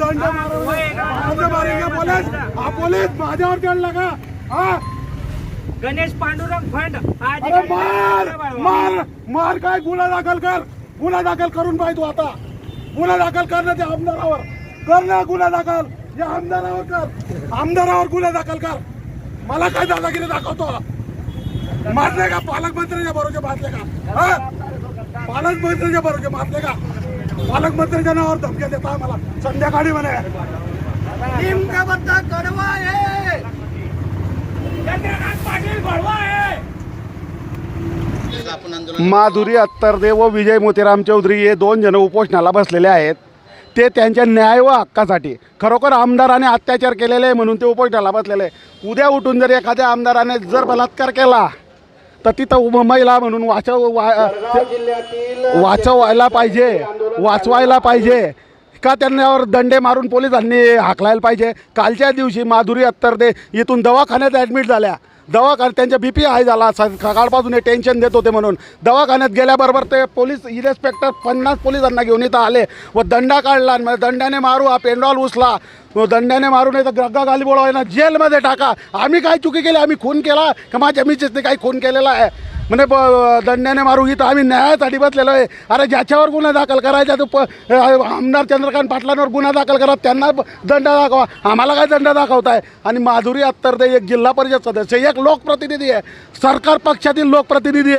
दंड मारेंगे मारेंगे पोलीस। हा पोलीस माझ्यावर चढला का हा गणेश पांडुरंग फंड अरे मार मार मार काय गुन्हा दाखल कर? गुन्हा दाखल करून पाहिजे तू आता. गुन्हा दाखल कर ना त्या आमदारावर. कर ना गुन्हा दाखल. या आमदारावर कर. आमदारावर गुन्हा दाखल कर. मला काय दादागिरी दाखवतो? मारले का? पालकमंत्र्यांच्या बरोबर मारले का? हा? पालकमंत्र्यांच्या बरोबर मारले का? पालकमंत्र्यांच्या नावावर धमक्या देता मला संध्याकाळी म्हणे. बद्दा कडवा आहे. चंद्रकांत पाटील घोडवा आहे. माधुरी अत्तरदे व विजय मोतीराम चौधरी हे दोन जण उपोषणाला बसलेले आहेत. ते त्यांच्या न्याय व हक्कासाठी खरोखर आमदाराने अत्याचार केलेले आहे म्हणून ते उपोषणाला बसलेले आहे. उद्या उठून जर एखाद्या आमदाराने जर बलात्कार केला तर तिथं उभ- महिला म्हणून वाचव वा वाचवायला पाहिजे. वाचवायला पाहिजे. का त्यांच्यावर दंडे मारून पोलिसांनी हाकलायला पाहिजे? कालच्या दिवशी माधुरी अत्तरदे इथून दवाखान्यात ॲडमिट झाल्या. दवाखान्यात त्यांच्या बी पी हाय झाला. सकाळपासून हे टेन्शन देत होते म्हणून. दवाखान्यात गेल्याबरोबर ते पोलीस इन्स्पेक्टर पन्नास पोलिसांना घेऊन इथं आले व दंडा काढला आणि म्हणजे दंड्याने मारू हा पेंडॉल उचला. दंड्याने मारू नाही तर गग्गा गाली बोलावायला जेलमध्ये टाका. आम्ही काय चुकी केली? आम्ही खून केला? का माझ्या मिसेसने काही खून केलेला आहे? म्हणे प दंड्याने मारू इथं आम्ही न्यायासाठी बसलेलो आहे. अरे ज्याच्यावर गुन्हा दाखल करायचा तो प आमदार चंद्रकांत पाटलांवर गुन्हा दाखल करा त्यांना दंड दाखवा. आम्हाला काय दंड दाखवताय? आणि माधुरी अत्तरदे एक जिल्हा परिषद सदस्य एक लोकप्रतिनिधी आहे. सरकार पक्षातील लोकप्रतिनिधी आहे.